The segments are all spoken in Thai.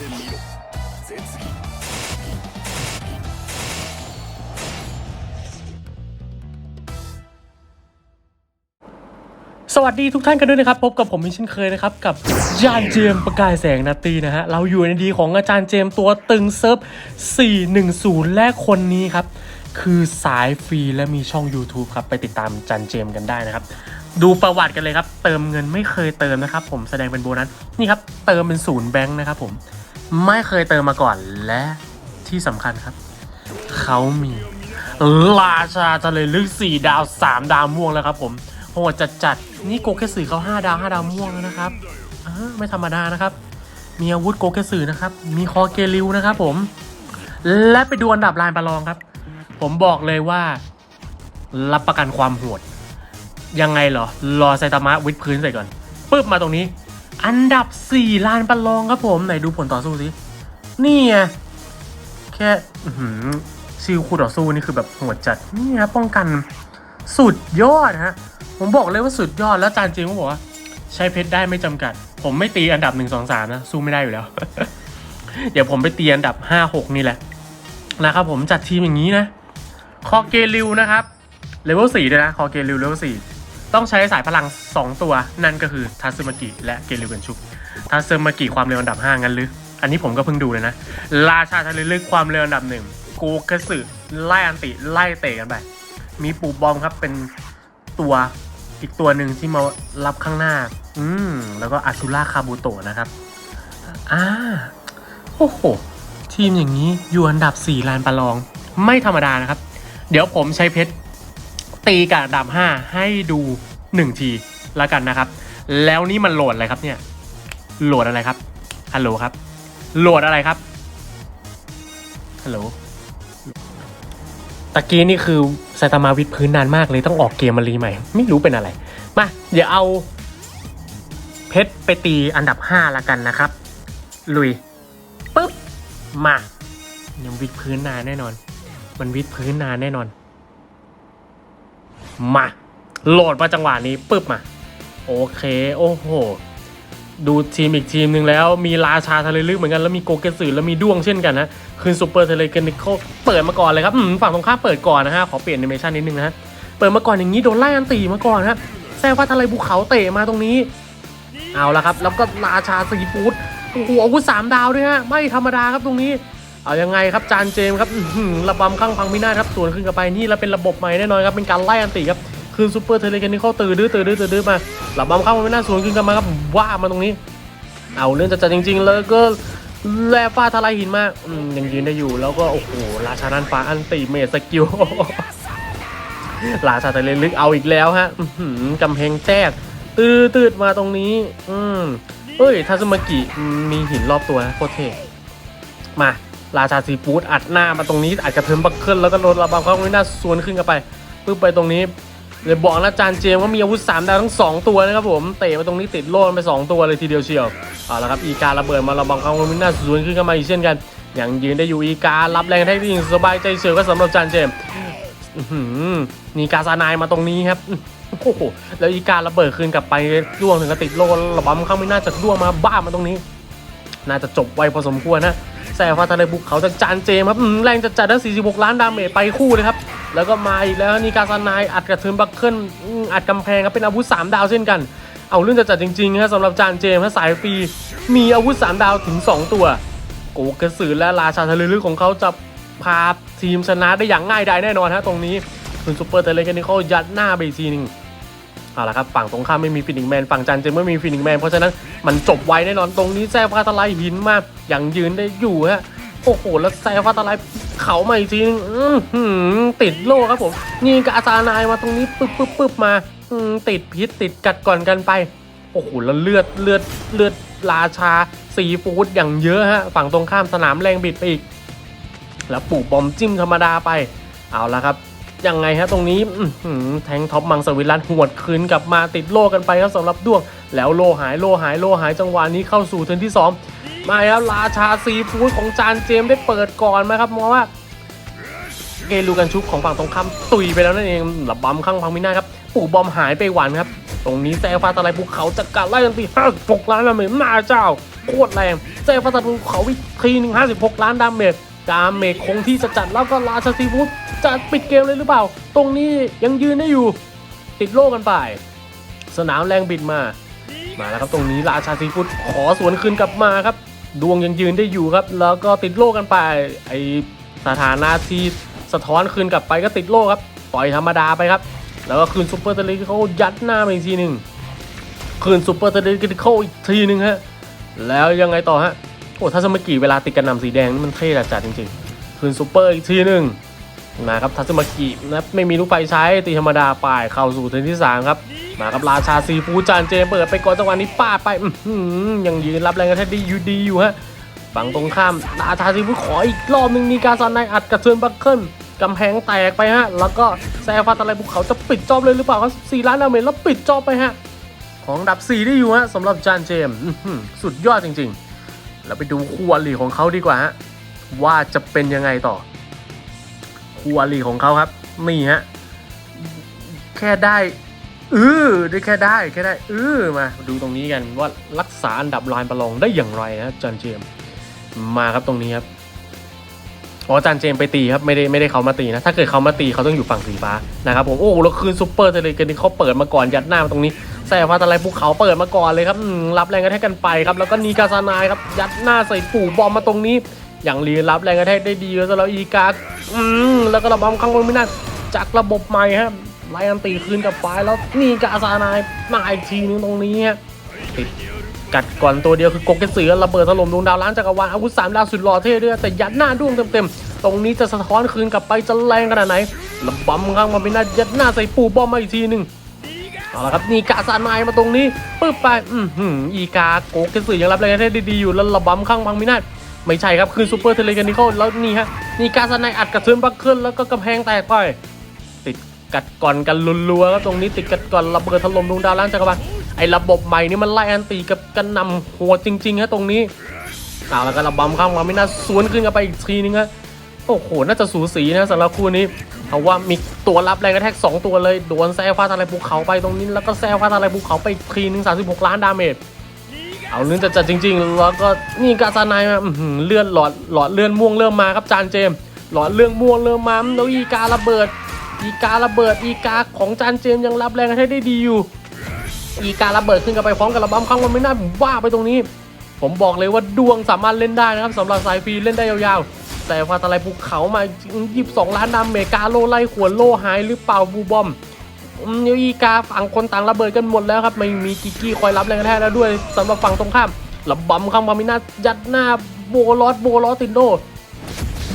てみろ絶技 สวัสดีทุกท่านกันด้วยนะครับ พบกับผมมิเช่นเคยนะครับ กับอาจารย์เจมส์ประกายแสงนาตรีนะฮะ เราอยู่ในดีของอาจารย์เจมส์ตัวตึงเซิร์ฟ 410 และคนนี้ครับ คือสายฟรีและมีช่อง YouTube ครับ ไปติดตามอาจารย์เจมส์กันได้นะครับ ดูประวัติกันเลยครับ เติมเงินไม่เคยเติมนะครับ ผมแสดงเป็นโบนัสนี่ครับ เติมเป็นศูนย์แบงค์นะครับผม ไม่เคยเติมมาก่อนและที่สำคัญครับ เขามีราชาทะเลลึก 4 ดาว 3 ดาวม่วงแล้วครับผมโหดจัดจัดๆนี่โกเกสือเขา 5 ดาว 5 ดาวม่วงแล้วนะครับไม่ธรรมดานะครับ มีอาวุธโกเกสือนะครับ มีคอเกริวนะครับผม และไปดูอันดับลานประลองครับ ผมบอกเลยว่า รับประกันความโหดยังไงเหรอ รอไซตามะวิดพื้นใส่ก่อนปึ๊บมาตรงนี้ อันดับ 4 ลานประลองครับผม ไหนดูผลต่อสู้สิ นี่ไงแค่ซิลคู่ต่อสู้นี่คือแบบโหดจัด นี่ฮะป้องกันสุดยอดฮะ ผมบอกเลยว่าสุดยอดแล้วจานจริงก็บอกว่า ใช้เพชรได้ไม่จำกัด ผมไม่ตีอันดับ 1 2 3 นะ สู้ไม่ได้อยู่แล้ว เดี๋ยวผมไปตีอันดับ 5 6 นี่แหละ นะครับผมจัดทีมอย่างนี้นะ คอเกริวนะครับเลเวล4ด้วยนะ คอเกริวเลเวล4 ต้องใช้สายพลัง 2 ตัว นั่นก็คือทัซึมากิและเกริวกันชุบทัซึมากิความเร็วอันดับ 5 งั้นหรือ อันนี้ผมก็เพิ่งดูเลยนะ ราชาทะเลลึกความเร็วอันดับหนึ่งโกกระสือไล่อันติไล่เตะกันไป มีปูบอมครับเป็นตัวอีกตัวหนึ่งที่มารับข้างหน้า อืม แล้วก็อาซูราคาบูโตะนะครับ อ่า โอ้โห ทีมอย่างนี้อยู่อันดับ 4 ลานประลอง ไม่ธรรมดานะครับ เดี๋ยวผมใช้เพชร ตีกับอันดับ5ให้ดู1ทีแล้วกันนะครับ แล้วนี่มันโหลดอะไรครับเนี่ย โหลดอะไรครับฮัลโหลครับ โหลดอะไรครับฮัลโหลตะกี้นี่คือไซตามาวิดพื้นนานมากเลยต้องออกเกมมารีใหม่ ไม่รู้เป็นอะไร มาเดี๋ยวเอาเพชรไปตีอันดับ 5 ละกันนะครับ ลุยปุ๊บ มายังวิดพื้นนานแน่นอน มันวิดพื้นนานแน่นอน มาโหลดมาจังหวะนี้ปุ๊บมา โอเค โอ้โห ดูทีมอีกทีมหนึ่งแล้วมีราชาทะเลลึกเหมือนกันแล้วมีโกเกสึแล้วมีด้วงเช่นกันนะคืนซูเปอร์ทะเลเกนิโคเปิดมาก่อนเลยครับฝั่งตรงข้ามเปิดก่อนนะฮะขอเปลี่ยนแอนิเมชันนิดนึงนะเปิดมาก่อนอย่างนี้โดนไล่อันตีมาก่อนฮะแซงฟ้าทะเลภูเขาเตะมาตรงนี้ เอาละครับ แล้วก็ราชาซีฟูดโอ้โหอาวุธสามดาวด้วยฮะไม่ธรรมดาครับตรงนี้ เอายังไงครับจานเจมครับระบำข้างพังมินาศครับสวนขึ้นกับไปนี่แล้วเป็นระบบใหม่แน่นอนครับเป็นการไล่อันตีครับคืนซูเปอร์เทเลเกนิโคตื่นดื้อตื่นดื้อตื่นดื้อมาระบำข้างพังมินาศสวนขึ้นกับมาครับว่ามาตรงนี้ เอาเรื่องจัดจริง ๆ แล้วก็แร่ฟ้าทลายหินมากยังยืนได้อยู่แล้วก็โอ้โหราชานันฟ้าอันติเมสกิลราชาทะเลลึกเอาอีกแล้วฮะกำแพงแจ้งตืดตืดมาตรงนี้ อืมเฮ้ยทาซึมากิมีหินรอบตัวนะโคตรเท่มา ราชาซีฟู้ดอัดหน้ามาตรงนี้อาจจะเพิ่มบัคเคิลแล้วก็โดนระบำเข้าไม่น่าสวนขึ้นกันไปปึ๊บไปตรงนี้เลยบอกนะจานเจมว่ามีอาวุธสามดาวทั้งสองตัวนะครับผมเตะมาตรงนี้ติดโล่ไปสองตัวเลยทีเดียวเชียวเอาละครับอีการระเบิดมาระบำเข้าไม่น่าสวนขึ้นกันมาอีกเช่นกันยังยืนได้อยู่อีการรับแรงแท็กที่สบายใจเฉยก็สำหรับจานเจมส์อื้อหือมีกาซานายมาตรงนี้ครับโอ้โหแล้วอีการระเบิดคืนกลับไปร่วงถึงกระติดโลระบำเข้าไม่น่าจะร่วงมาบ้ามาตรงนี้ น่าจะจบไวพอสมควรนะ แซ่ฟาทะเลบุกเขาจากจานเจมครับแรงจัดจัดๆทั้ง46 ล้านดาเมจไปคู่เลยครับ แล้วก็มาอีกแล้วนี่กาซานายอัดกระเทินบัคเคิลนอัดกำแพงครับเป็นอาวุธ 3 ดาวเช่นกัน เอาเรื่องจัดจัดๆจริงๆนะสำหรับจานเจมส์ฮะสายฟรีมีอาวุธ 3 ดาวถึง 2 ตัวโกกระสือและราชาทะเลลึกของเขาจะพาทีมชนะได้อย่างง่ายดายแน่นอนฮะตรงนี้คุณซูเปอร์เทเลกันนี่เขายัดหน้าไปอีกทีนึง เอาละครับฝั่งตรงข้ามไม่มีฟินิกแมนฝั่งจันเจมไม่มีฟินิกแมนเพราะฉะนั้นมันจบไวแน่นอนตรงนี้แซ่ฟ้าทลายหินมาอย่างยืนได้อยู่ฮะโอ้โหแล้วแซ่ฟ้าทลายเขามาอีกทีหนึงอื้อหือติดโลครับผมนี่กับอาซานายมาตรงนี้ปึ๊บปึ๊บปึ๊บมาอืมติดพิษติดกัดก่อนกันไปโอ้โหแล้วเลือดเลือดเลือดราชาซีฟู้ดอย่างเยอะฮะฝั่งตรงข้ามสนามแรงบิดไปอีก แล้วปลูกบอมจิ้มธรรมดาไป เอาละครับ ยังไงฮะตรงนี้แทงท็อปมังสวิรัตหวดคืนกลับมาติดโล่กันไปครับสำหรับด้วง แล้วโล่หายโล่หายโล่หายจังหวะนี้เข้าสู่เทิร์นที่ 2 มาแล้วราชาซีฟู้ดของจานเจมได้เปิดก่อนไหมครับมองว่าเกลูกันชุบของฝั่งตรงข้ามตุยไปแล้วนั่นเองหลับบอมข้างพังมินาครับปู่บอมหายไปหวันครับ ตรงนี้แซฟาตะไลภูเขาจัดการไล่กันตีห้าหกล้านละเมตรมาเจ้าโคตรแรงเซฟาตาภูเขาอีกทีหนึ่งห้าสิบหกล้านดาเมจ กาเมจคงที่จะจัดแล้วก็ราชาซีฟูดจะปิดเกมเลยหรือเปล่า ตรงนี้ยังยืนได้อยู่ ติดโล่กันไป สนามแรงบิดมา มาแล้วครับตรงนี้ราชาซีฟูดขอสวนคืนกลับมาครับ ดวงยังยืนได้อยู่ครับ แล้วก็ติดโล่กันไป ไอสถานะที่สะท้อนคืนกลับไปก็ติดโล่ครับปล่อยธรรมดาไปครับ แล้วก็คืนซูเปอร์เทเลเขายัดหน้ามาอีกทีหนึ่งคืนซูเปอร์เทเลเขาอีกทีหนึ่งฮะแล้วยังไงต่อฮะ อ้ถ้าสมัยกี่เวลาติดกันนำสีแดงนี่มันเท่จัดจริงๆ คืนซูเปอร์อีกทีหนึ่งมาครับทัศมากินะไม่มีลูกไฟใช้ตีธรรมดาไปเข้าสู่เทิร์นที่สามครับ มาครับราชาซีฟูจานเจมเปิดไปก่อนจังหวะนี้ป้าไปยังยืนรับแรงกระแทกดีอยู่ดีอยู่ฮะฝั่งตรงข้ามราชาซีฟูขออีกรอบหนึ่งมีการซันในอัดกระเทือนบัคเคิลกำแพงแตกไปฮะ แล้วก็แซฟาตะไลภูเขาจะปิดจอบเลยหรือเปล่าครับสี่ล้านดาเมจแล้วปิดจอบไปฮะ ของอันดับ4ได้อยู่ฮะสำหรับจานเจมสุดยอดจริง ๆ เราไปดูคู่อลีของเขาดีกว่าฮะว่าจะเป็นยังไงต่อ คู่อลีของเขาครับ นี่ฮะแค่ได้เออได้แค่ได้แค่ได้เออมาดูตรงนี้กันว่ารักษาอันดับลายประลองได้อย่างไรนะจานเจมมาครับตรงนี้ครับอ๋อจานเจมไปตีครับไม่ได้ไม่ได้เขามาตีนะถ้าเกิดเขามาตีเขาต้องอยู่ฝั่งสีฟ้านะครับผมโอ้แล้วคืนซูเปอร์เทเลกันนี่เขาเปิดมาก่อนยัดหน้ามาตรงนี้ แซ่ฟ้าตะไลภูเขาเปิดมาก่อนเลยครับรับแรงกระแทกกันไปครับ แล้วก็นีกาซานายครับ ยัดหน้าใส่ปู่บอมมาตรงนี้ อย่างรีรับแรงกระแทกได้ดีแล้วสำหรับอีกาอืมแล้วก็ระบำข้างบนไม่น่าจากระบบใหม่ฮะไล่อันตีคืนกลับไปแล้วนีกาซานายมาอีกทีนึงตรงนี้ฮะติดกัดก่อนตัวเดียวคือกกเกสือระเบิดถล่มดวงดาวล้านจักรวาลอาวุธสามดาวสุดหล่อเท่ด้วยแต่ยัดหน้าด้วงเต็มๆ ตรงนี้จะสะท้อนคืนกลับไปจะแรงขนาดไหนระบำข้างมันไม่น่ายัดหน้าใส่ปู่บอมมาอีกทีหนึง เอาละครับนี่กาซานมามาตรงนี้ปึ๊บไปอือหืออีกาโกเกสึยังรับแรงกระแทกได้ดีอยู่แล้วระบำข้างบังมินาศไม่ใช่ครับคือซูเปอร์เทเลกันนิโคลแล้วนี่ฮะนี่กาซานายอัดกระเทือนบักเคิลแล้วก็กำแพงแตกไปติดกัดก่อนกันรัวๆครับตรงนี้ติดกัดก่อนระเบิดถล่มดวงดาวล้างจักรวาลไอ้ระบบใหม่นี่มันไล่อันตีกับกันนำโหดจริงๆฮะตรงนี้เอาแล้วก็ระบำข้างบังมินาศสวนขึ้นกันไปอีกทีนึงฮะโอ้โหน่าจะสูสีนะสำหรับคู่นี้ เพราะว่ามีตัวรับแรงกระแทก2 ตัวเลยโดนแซฟาทะลายภูเขาไปตรงนี้แล้วก็แซฟาทะลายภูเขาไปอีกทีนึง36 ล้านดาเมจเอาเรื่องจัดจริง ๆ แล้วก็นี่กาซานายมาเลื่อนหลอดหลอดเลื่อนม่วงเริ่มมาครับจานเจมหลอดเลื่อนม่วงเริ่มมาแล้วอีการะเบิด อีการะเบิดอีกาของจานเจมยังรับแรงกระแทกได้ดีอยู่ อีการะเบิดขึ้นกันไปพร้อมกับระบำข้างมันไม่น่าว่าไปตรงนี้ ผมบอกเลยว่าดวงสามารถเล่นได้นะครับสำหรับสายฟรีเล่นได้ยาวๆ แต่ฟาตาไลภูเขามายี่สิบสองล้านดาเมกาโลไล่ขวนโลหายหรือเปล่าบูบอมอืมเดี๋ยวอีกาฝั่งคนต่างระเบิดกันหมดแล้วครับ ไม่มีกิกกี้คอยรับแรงกระแทกแล้วด้วยสำหรับฝั่งตรงข้ามระบำข้างบามินายัดหน้าโบลอสโบลอสตินโด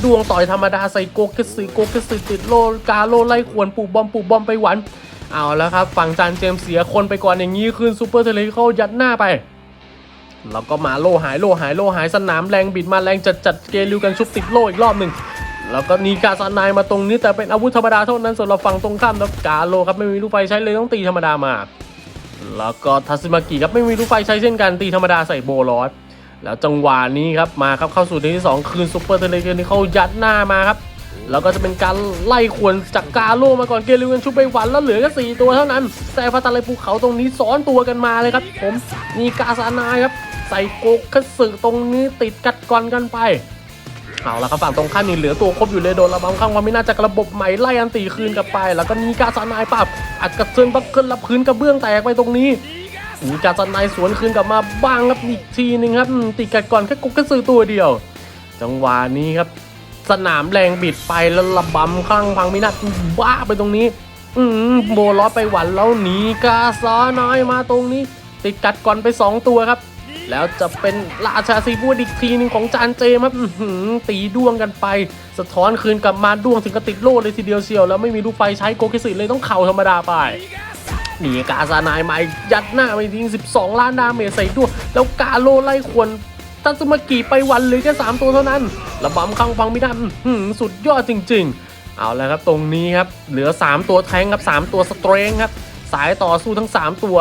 ดวงต่อยธรรมดาใส่โกเกสึโกเกสึติดโลกาโลไล่ขวนปูบอมปูบอมไปหวันเอาแล้วครับ ฝั่งจานเจมเสียคนไปก่อนอย่างนี้คืนซูเปอร์เทเลเขายัดหน้าไป แล้วก็มาโลหายโลหายโลหายสนามแรงบิดมาแรงจัดจัดเกลิวกันชุบติดโลอีกรอบหนึ่งแล้วก็นีกาซานายมาตรงนี้แต่เป็นอาวุธธรรมดาเท่านั้นส่วนเราฝั่งตรงข้ามแล้วกาโลครับไม่มีลูกไฟใช้เลยต้องตีธรรมดามา แล้วก็ทัสมากิครับไม่มีลูกไฟใช้เช่นกันตีธรรมดาใส่โบลอสแล้วจังหวะนี้ครับมาครับเข้าสู่เทที่สองคืนซูเปอร์เทเลเกนี่เขายัดหน้ามาครับแล้วก็จะเป็นการไล่ขวนจากกาโลมาก่อนเกลิวกันชุบไปหวันแล้วเหลือแค่สี่ตัวเท่านั้นแซฟาตาเลยภูเขาตรงนี้ซ้อนตัวกันมาเลยครับ ผมนีกาซานายครับ ใส่โกกคัตสึตรงนี้ติดกัดกอนกันไปเอาละครับฝั่งตรงข้ามนี่เหลือตัวครบอยู่เลยโดนระบำข้างว่าไม่น่าจะระบบใหม่ไล่อันตีคืนกลับไป แล้วก็นีกาซานายปับอัดกระเทือนบักเกิลรับพื้นกระเบื้องแตกไปตรงนี้นีกาซานายสวนคืนกลับมาบ้างครับอีกทีหนึงครับติดกัดก่อนแค่โกกคัตสึตัวเดียว จังหวะนี้ครับ สนามแรงบิดไปแล้วระบำข้างพังไมินาบ้าไปตรงนี้ อืมโบล้อไปหวันแล้วหนีกาซานายมาตรงนี้ ติดกัดก่อนไปสองตัวครับ แล้วจะเป็นราชาซีฟูดอีกทีหนึ่งของจานเจมครับตีด้วงกันไป สะท้อนคืนกลับมาด้วงถึงกระติดโล่เลยทีเดียวเชียว แล้วไม่มีลูกไฟใช้โกกิสิเลยต้องเข่าธรรมดาไปหนีกาซานายมายัดหน้าไปทิ้ง 12 ล้านดาเมจใส่ด้วงแล้วกาโลไล่ควรทัศมากิไปวันเลยแค่3ตัวเท่านั้นระบำข้างฟังไม่ได้สุดยอดจริง ๆ เอาแล้วครับตรงนี้ครับเหลือ 3 ตัวแทงครับ 3 ตัวสเตรงครับสายต่อสู้ทั้ง 3 ตัว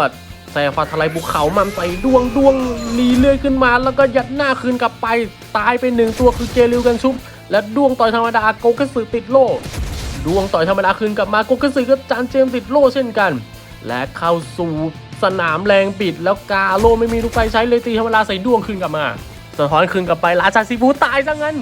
แต่ฟ้าทลายภูเขามันใส่ดวงดวงลีเลื่อยขึ้นมา แล้วก็ยัดหน้าคืนกลับไป ตายไปหนึ่งตัวคือเจริวกันชุบ และดวงต่อยธรรมดาโกกสึติดโล่ ดวงต่อยธรรมดาคืนกลับมาโกกสึก็จานเจมติดโล่เช่นกัน และเข้าสู่สนามแรงปิด แล้วกาโลไม่มีลูกไฟใช้เลยตีธรรมดาใส่ดวงคืนกลับมาสะท้อนคืนกลับไปราชาซีฟูตายซะงั้น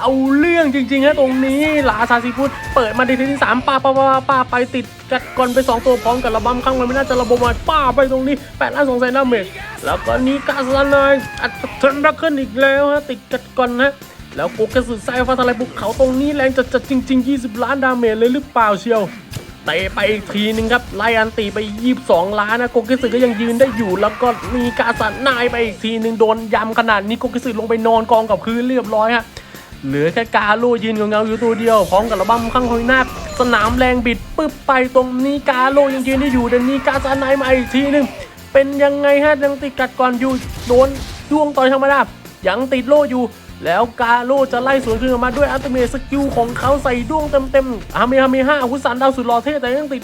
เอาเรื่องจริงๆฮะตรงนี้ราชาซีฟูดเปิดมาในทีที่สามป้าป้าป้าป้าไปติดกัดก่อนไปสองตัวพร้อมกับระบำข้างมันไม่น่าจะระบมมาป้าไปตรงนี้แปดล้านสองแสนดาเมจแล้วก็นี้กาสลานายอัดเทนรักขึ้นอีกแล้วฮะติดกัดก่อนฮะแล้วโกกระสุนไซฟ้าทลายภูเขาตรงนี้แรงจัดจัดๆจริง ๆ 20 ล้านดาเมจเลยหรือเปล่าเชียวเตะไปอีกทีนึงครับไลอันตีไป 22 ล้านนะโกกิสึก็ยังยืนได้อยู่แล้วก็มีกาสันนายไปอีกทีนึงโดนยำขนาดนี้โกกิสึลงไปนอนกองกับพื้นเรียบร้อยฮะ เหลือแค่กาโลยืนเงาๆอยู่ตัวเดียวพร้อมกับระบำข้างหอยนาคสนามแรงบิดปึ๊บไปตรงนี้กาโลยังยืนได้อยู่เดยวนี้กาสันายมาอีกทีนึงเป็นยังไงฮะยังติดกัดก่อนอยู่โดนดวงต่อยธรรมดายังติดโลอยู่แล้วกาโลจะไล่สวนคืนมาด้วยอัลติเมทสกิลของเขาใส่ด้วงเต็มๆฮาเมฮาเมห้าอุสันดาวสุดหล่อเทแต่ยังติด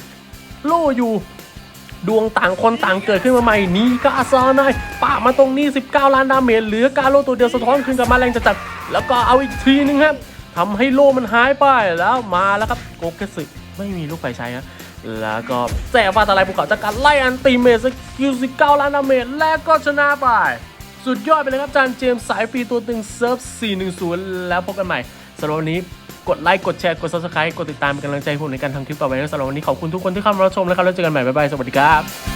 โลอยู่ ดวงต่างคนต่างเกิดขึ้นมาใหม่นี่ก็อาซานายป่ามาตรงนี้ 19 ล้านดาเมจเหลือกาโลตัวเดียวสะท้อนขึ้นกับมาแรงจัดๆแล้วก็เอาอีกทีนึงครับทำให้โลมันหายไปแล้วมาแล้วครับโกเกสึไม่มีลูกไฟใช้ฮะแล้วก็แสบฟ้าทลายภูเขาจากการไล่อันติเมทสกิล19ล้านดาเมจและก็ชนะไป สุดยอดไปเลยครับจานเจมส์สายฟรีตัวตึงเซิร์ฟ 410 แล้วพบกันใหม่สำหรับวันนี้กดไลค์ กดแชร์ กด subscribe กดติดตามเป็นกำลังใจให้ผมในการทำคลิปต่อไปนะสำหรับวันนี้ขอบคุณทุกคนที่เข้ามารับชมนะครับแล้วเจอกันใหม่บ๊ายบายสวัสดีครับ